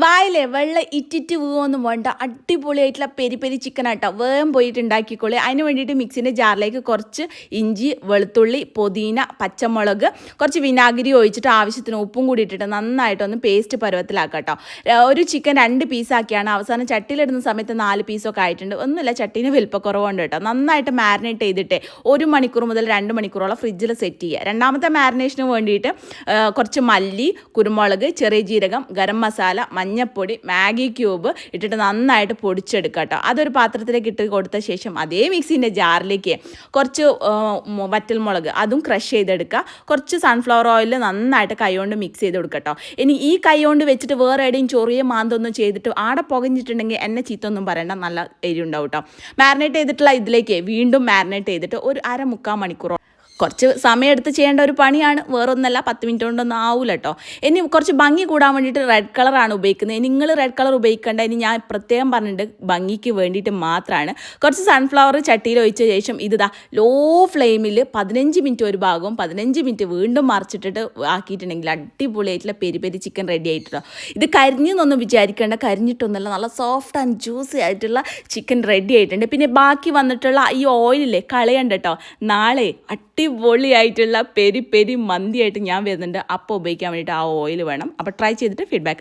വായിലെ വെള്ള ഇറ്റിറ്റ് വീവൊന്നും വേണ്ട. അടിപൊളിയായിട്ടുള്ള പെരി പെരി ചിക്കൻ ആട്ടോ വേഗം പോയിട്ട് ഉണ്ടാക്കിക്കോളി. അതിന് വേണ്ടിയിട്ട് മിക്സിന്റെ ജാറിലേക്ക് കുറച്ച് ഇഞ്ചി വെളുത്തുള്ളി പുതിന പച്ചമുളക് കുറച്ച് വിനാഗിരി ഒഴിച്ചിട്ട് ആവശ്യത്തിന് ഉപ്പും കൂടി ഇട്ടിട്ട് നന്നായിട്ടൊന്ന് പേസ്റ്റ് പരുവത്തിലാക്കാം കേട്ടോ ഒരു ചിക്കൻ രണ്ട് പീസാക്കിയാണ് അവസാനം ചട്ടിയിലിടുന്ന സമയത്ത് നാല് പീസൊക്കെ ആയിട്ടുണ്ട്. ഒന്നുമില്ല ചട്ടീന് വലിപ്പക്കുറവുണ്ട് കേട്ടോ. നന്നായിട്ട് മാരിനേറ്റ് ചെയ്തിട്ട് ഒരു മണിക്കൂർ മുതൽ രണ്ട് മണിക്കൂറോളം ഫ്രിഡ്ജിൽ സെറ്റ് ചെയ്യുക. രണ്ടാമത്തെ മാരിനേഷന് വേണ്ടിയിട്ട് കുറച്ച് മല്ലി കുരുമുളക് ചെറിയ ജീരകം ഗരം മസാല മഞ്ഞപ്പൊടി മാഗി ക്യൂബ് ഇട്ടിട്ട് നന്നായിട്ട് പൊടിച്ചെടുക്കുക കേട്ടോ അതൊരു പാത്രത്തിലേക്ക് ഇട്ട് കൊടുത്ത ശേഷം അതേ മിക്സിന്റെ ജാറിലേക്ക് കുറച്ച് വറ്റൽ മുളക് വറ്റൽമുളക് അതും ക്രഷ് ചെയ്തെടുക്കുക. കുറച്ച് സൺഫ്ലവർ ഓയിൽ നന്നായിട്ട് കൈകൊണ്ട് മിക്സ് ചെയ്ത് കൊടുക്കുക കേട്ടോ ഇനി ഈ കൈകൊണ്ട് വെച്ചിട്ട് വേറെ എവിടെയും ചൊറിയ മാന്തൊന്നും ചെയ്തിട്ട് ആടെ പുകഞ്ഞിട്ടുണ്ടെങ്കിൽ എന്നെ ചീത്തൊന്നും പറയണ്ട. നല്ല എരിവുണ്ടാവും കേട്ടോ മാരിനേറ്റ് ചെയ്തിട്ടുള്ള ഇതിലേക്ക് വീണ്ടും മാരിനേറ്റ് ചെയ്തിട്ട് ഒരു അര മുക്കാൽ മണിക്കൂറോ കുറച്ച് സമയമെടുത്ത് ചെയ്യേണ്ട ഒരു പണിയാണ്. വേറൊന്നല്ല പത്ത് മിനിറ്റ് കൊണ്ടൊന്നും ആവില്ല കേട്ടോ ഇനി കുറച്ച് ഭംഗി കൂടാൻ വേണ്ടിയിട്ട് റെഡ് കളറാണ് ഉപയോഗിക്കുന്നത്. നിങ്ങൾ റെഡ് കളർ ഉപയോഗിക്കേണ്ട. ഇനി ഞാൻ പ്രത്യേകം പറഞ്ഞിട്ട് ഭംഗിക്ക് വേണ്ടിയിട്ട് മാത്രമാണ് കുറച്ച് സൺഫ്ലവർ ചട്ടിയിൽ ഒഴിച്ച ശേഷം ഇതാ ലോ ഫ്ലെയിമിൽ പതിനഞ്ച് മിനിറ്റ് ഒരു ഭാഗവും പതിനഞ്ച് മിനിറ്റ് വീണ്ടും മറിച്ചിട്ടിട്ട് ആക്കിയിട്ടുണ്ടെങ്കിൽ അടിപൊളിയായിട്ടുള്ള പെരി പെരി ചിക്കൻ റെഡി ആയിട്ടോ ഇത് കരിഞ്ഞെന്നൊന്നും വിചാരിക്കേണ്ട. കരിഞ്ഞിട്ടൊന്നുമല്ല നല്ല സോഫ്റ്റ് ആൻഡ് ജ്യൂസി ആയിട്ടുള്ള ചിക്കൻ റെഡി ആയിട്ടുണ്ട്. പിന്നെ ബാക്കി വന്നിട്ടുള്ള ഈ ഓയിലില്ലേ കളയണ്ട കേട്ടോ നാളെ അടിപൊളിയായിട്ടുള്ള പെരി പെരി മന്തിയായിട്ട് ഞാൻ വരുന്നുണ്ട്. അപ്പോൾ ഉപയോഗിക്കാൻ വേണ്ടിയിട്ട് ആ ഓയിൽ വേണം. അപ്പോൾ ട്രൈ ചെയ്തിട്ട് ഫീഡ്ബാക്ക് അറിയാം